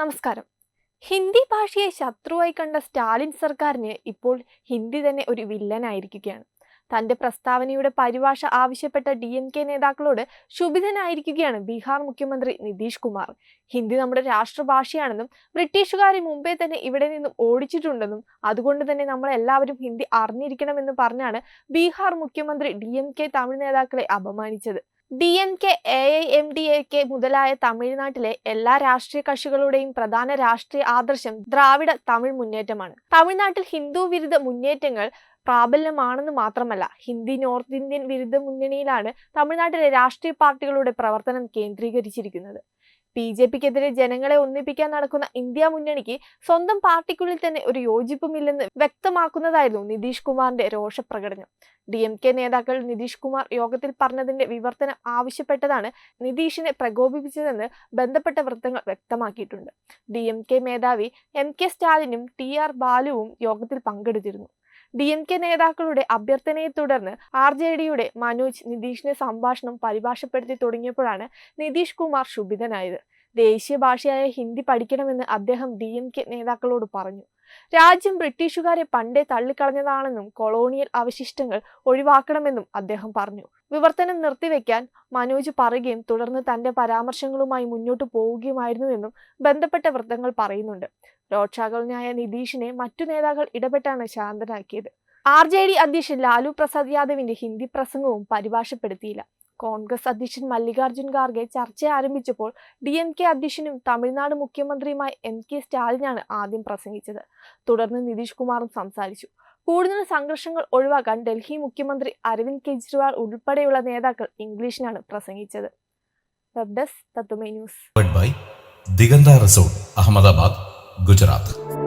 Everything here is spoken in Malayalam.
നമസ്കാരം. ഹിന്ദി ഭാഷയെ ശത്രുവായി കണ്ട സ്റ്റാലിൻ സർക്കാരിന് ഇപ്പോൾ ഹിന്ദി തന്നെ ഒരു വില്ലനായിരിക്കുകയാണ്. തന്റെ പ്രസ്താവനയുടെ പരിഭാഷ ആവശ്യപ്പെട്ട ഡി എം കെ നേതാക്കളോട് ശുഭിതനായിരിക്കുകയാണ് ബീഹാർ മുഖ്യമന്ത്രി നിതീഷ് കുമാർ. ഹിന്ദി നമ്മുടെ രാഷ്ട്രഭാഷയാണെന്നും ബ്രിട്ടീഷുകാരെ മുമ്പേ തന്നെ ഇവിടെ നിന്നും ഓടിച്ചിട്ടുണ്ടെന്നും അതുകൊണ്ട് തന്നെ നമ്മൾ എല്ലാവരും ഹിന്ദി അറിഞ്ഞിരിക്കണമെന്ന് പറഞ്ഞാണ് ബീഹാർ മുഖ്യമന്ത്രി ഡി എം കെ തമിഴ് നേതാക്കളെ അപമാനിച്ചത്. D M K A I M D A K മുതലായ തമിഴ്നാട്ടിലെ എല്ലാ രാഷ്ട്രീയ കക്ഷികളുടെയും പ്രധാന രാഷ്ട്രീയ ആദർശം ദ്രാവിഡ തമിഴ് മുന്നേറ്റമാണ്. തമിഴ്നാട്ടിൽ ഹിന്ദു വിരുദ്ധ മുന്നേറ്റങ്ങൾ പ്രാബല്യമാണെന്ന് മാത്രമല്ല ഹിന്ദി നോർത്ത് ഇന്ത്യൻ വിരുദ്ധ മുന്നണിയിലാണ് തമിഴ്നാട്ടിലെ രാഷ്ട്രീയ പാർട്ടികളുടെ പ്രവർത്തനം കേന്ദ്രീകരിച്ചിരിക്കുന്നത്. ബി ജെ പിക്കെതിരെ ജനങ്ങളെ ഒന്നിപ്പിക്കാൻ നടക്കുന്ന ഇന്ത്യ മുന്നണിക്ക് സ്വന്തം പാർട്ടിക്കുള്ളിൽ തന്നെ ഒരു യോജിപ്പുമില്ലെന്ന് വ്യക്തമാക്കുന്നതായിരുന്നു നിതീഷ് കുമാറിന്റെ രോഷപ്രകടനം. ഡി എം കെ നേതാക്കൾ നിതീഷ് കുമാർ യോഗത്തിൽ പറഞ്ഞതിന്റെ വിവർത്തനം ആവശ്യപ്പെട്ടതാണ് നിതീഷിനെ പ്രകോപിപ്പിച്ചതെന്ന് ബന്ധപ്പെട്ട വൃത്തങ്ങൾ വ്യക്തമാക്കിയിട്ടുണ്ട്. ഡി എം കെ മേധാവി എം കെ സ്റ്റാലിനും ടി ആർ ബാലുവും യോഗത്തിൽ പങ്കെടുത്തിരുന്നു. ഡി എം കെ നേതാക്കളുടെ അഭ്യർത്ഥനയെ തുടർന്ന് ആർ ജെ ഡിയുടെ മനോജ് നിതീഷിനെ സംഭാഷണം പരിഭാഷപ്പെടുത്തി തുടങ്ങിയപ്പോഴാണ് നിതീഷ് കുമാർ ശുഭിതനായത് ദേശീയ ഭാഷയായ ഹിന്ദി പഠിക്കണമെന്ന് അദ്ദേഹം ഡി എം കെ നേതാക്കളോട് പറഞ്ഞു. രാജ്യം ബ്രിട്ടീഷുകാരെ പണ്ടേ തള്ളിക്കളഞ്ഞതാണെന്നും കൊളോണിയൽ അവശിഷ്ടങ്ങൾ ഒഴിവാക്കണമെന്നും അദ്ദേഹം പറഞ്ഞു. വിവർത്തനം നിർത്തിവെക്കാൻ മനോജ് പറയുകയും തുടർന്ന് തന്റെ പരാമർശങ്ങളുമായി മുന്നോട്ടു പോവുകയുമായിരുന്നുവെന്നും ബന്ധപ്പെട്ട വൃത്തങ്ങൾ പറയുന്നുണ്ട്. രോക്ഷാകളനായ നിതീഷിനെ മറ്റു നേതാക്കൾ ഇടപെട്ടാണ് ശാന്തനാക്കിയത്. ആർ ജെ ഡി അധ്യക്ഷൻ ലാലു പ്രസാദ് യാദവിന്റെ ഹിന്ദി പ്രസംഗവും പരിഭാഷപ്പെടുത്തിയില്ല. കോൺഗ്രസ് അധ്യക്ഷൻ മല്ലികാർജുൻ ഖാർഗെ ചർച്ച ആരംഭിച്ചപ്പോൾ ഡി എം കെ അധ്യക്ഷനും തമിഴ്നാട് മുഖ്യമന്ത്രിയുമായ എം കെ സ്റ്റാലിനാണ് ആദ്യം പ്രസംഗിച്ചത്. തുടർന്ന് നിതീഷ് കുമാറും സംസാരിച്ചു. കൂടുതൽ സംഘർഷങ്ങൾ ഒഴിവാക്കാൻ ഡൽഹി മുഖ്യമന്ത്രി അരവിന്ദ് കെജ്രിവാൾ ഉൾപ്പെടെയുള്ള നേതാക്കൾ ഇംഗ്ലീഷിലാണ് പ്രസംഗിച്ചത്. Web Thathumai news. Diganta resort Ahmedabad Gujarat.